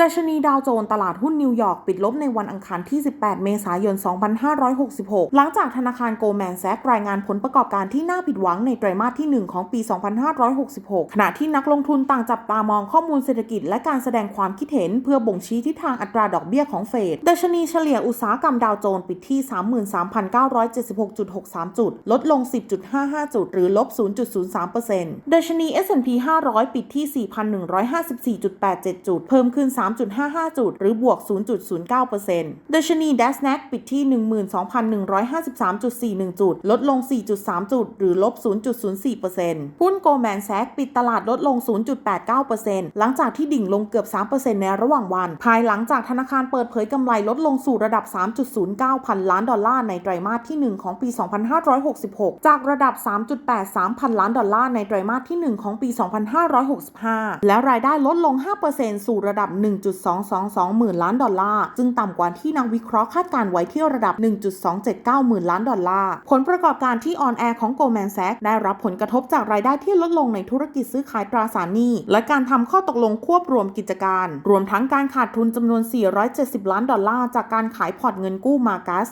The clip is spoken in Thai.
ดัชนีดาวโจนส์ตลาดหุ้นนิวยอร์กปิดลบในวันอังคารที่ 18 เมษายน 2566 หลังจากธนาคารโกลแมนแซกรายงานผลประกอบการที่น่าผิดหวังในไตรมาสที่ 1 ของปี 2566 ขณะที่นักลงทุนต่างจับตามองข้อมูลเศรษฐกิจและการแสดงความคิดเห็นเพื่อบ่งชี้ทิศทางอัตราดอกเบี้ยของเฟด ดัชนีเฉลี่ยอุตสาหกรรมดาวโจนส์ปิดที่ 33,976.63 จุด ลดลง 10.55 จุด หรือลบ 0.03%ดัชนี S&P 500 ปิดที่ 4,154.87 จุด เพิ่มขึ้น3.55 จุด หรือบวก 0.09%ดัชนี DASDAQ ปิดที่ 12,153.41 จุด ลดลง 4.3 จุด หรือลบ 0.04%หุ้น Goldman Sachs ปิดตลาดลดลง 0.89%หลังจากที่ดิ่งลงเกือบ 3%ในระหว่างวัน ภายหลังจากธนาคารเปิดเผยกำไรลดลงสู่ระดับ 3.09 พันล้านดอลลาร์ในไตรมาสที่ 1 ของปี 2566 จากระดับ 3.83 พันล้านดอลลาร์ในไตรมาสที่ 1 ของปี 2565 และรายได้ลดลง 5%สู่ระดับ 1.222 หมื่นล้านดอลลาร์ซึ่งต่ำกว่าที่นักวิเคราะห์คาดการไว้ที่ระดับ 1.279 หมื่นล้านดอลลาร์ผลประกอบการที่ออนแอร์ของ Goldman Sachs ได้รับผลกระทบจากรายได้ที่ลดลงในธุรกิจซื้อขายตราสารหนี้ และการทำข้อตกลงควบรวมกิจการ รวมทั้งการขาดทุนจำนวน 470 ล้านดอลลาร์จากการขายพอร์ตเงินกู้มากัส